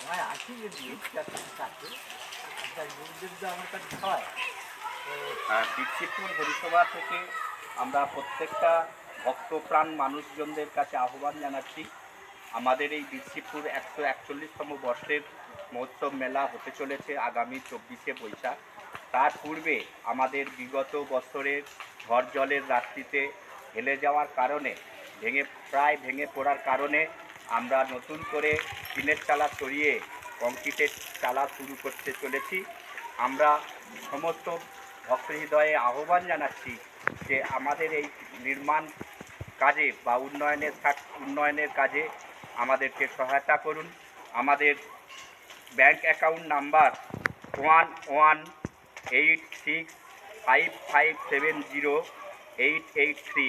আমার আছি যদি যে আমার কাছে হয় হরিসভা থেকে আমরা প্রত্যেকটা ভক্তপ্রাণ মানুষজনদের কাছে আহ্বান জানাচ্ছি। আমাদের এই বিচ্ছিপুর একশো একচল্লিশতম বর্ষের মহোৎসব মেলা হতে চলেছে আগামী চব্বিশে বৈশাখ। তার পূর্বে আমাদের বিগত বছরের ঝড় জলের রাত্রিতে হেলে যাওয়ার কারণে, ভেঙে, প্রায় ভেঙে পড়ার কারণে আমরা নতুন করে টিনের চালা সরিয়ে কংক্রিটের চালা শুরু করতে চলেছি। আমরা সমস্ত ভক্ত হৃদয়ে আহ্বান জানাচ্ছি যে আমাদের এই নির্মাণ কাজে বা উন্নয়নের উন্নয়নের কাজে আমাদেরকে সহায়তা করুন। আমাদের bank account number one one eight six five five seven zero eight eight three.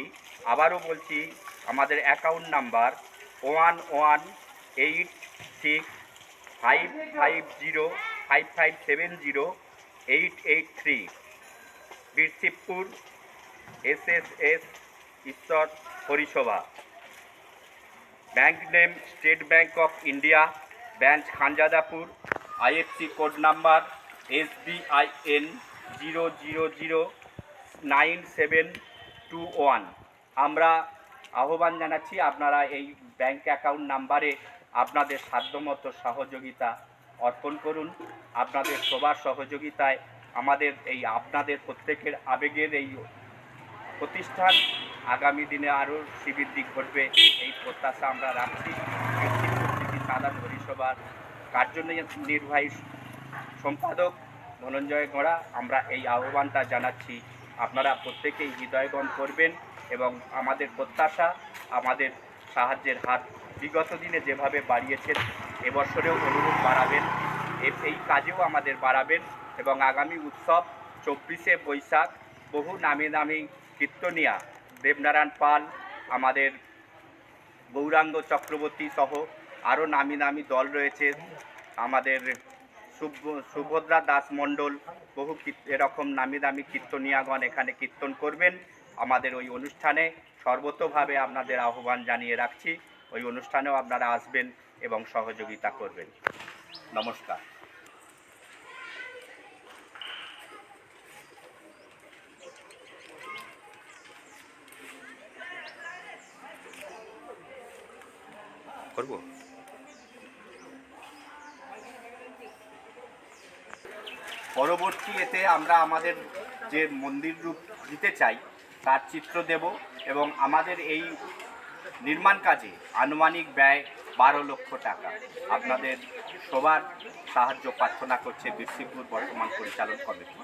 আবারও বলছি, আমাদের account number one one eight six five five zero five five seven zero eight eight three Birshibpur S S S ঈশ্বর পরিষেবা। Bank name State Bank of India. Branch Khanjadapur. IFSC code number S BIN zero zero zero nine seven two one. আমরা আহ্বান জানাচ্ছি আপনারা এই bank account নাম্বারে আপনাদের সাধ্যমতো সহযোগিতা অর্পণ করুন। আপনাদের সবার সহযোগিতায় আমাদের এই আপনাদের প্রত্যেকের আবেগের এই প্রতিষ্ঠান আগামী দিনে আরও শ্রীবৃদ্ধি ঘটবে, এই প্রত্যাশা আমরা রাখছি। সাধারণ পরিষেবার কার্যনির্বাহী সম্পাদক ধনঞ্জয় গোড়া, আমরা এই আহ্বানটা জানাচ্ছি। আপনারা প্রত্যেকেই হৃদয়গণ করবেন। এবং আমাদের প্রত্যাশা, আমাদের সাহায্যের হাত বিগত দিনে যেভাবে বাড়িয়েছেন, এবছরেও অনুরূপ বাড়াবেন। এই কাজেও আমাদের বাড়াবেন এবং আগামী উৎসব চব্বিশে বৈশাখ বহু নামি দামি কীর্তনিয়া। দেবনারায়ণ পাল, আমাদের গৌরাঙ্গ চক্রবর্তী সহ আরও নামি নামি দল রয়েছে। আমাদের সুভ- সুভদ্রা দাস মণ্ডল বহু এরকম নামি দামি কীর্তনিয়াগণ এখানে কীর্তন করবেন। আমাদের ওই অনুষ্ঠানে সর্বতোভাবে আপনাদের আহ্বান জানিয়ে রাখছি। ওই অনুষ্ঠানেও আপনারা আসবেন এবং সহযোগিতা করবেন। নমস্কার। করব? পরবর্তী এতে আমরা আমাদের যে মন্দির রূপ দিতে চাই তার চিত্র দেব এবং আমাদের এই নির্মাণ কাজে আনুমানিক ব্যয় বারো লক্ষ টাকা। আপনাদের সবার সাহায্য প্রার্থনা করছে বীরসিংপুর বর্তমান পরিচালন কমিটি।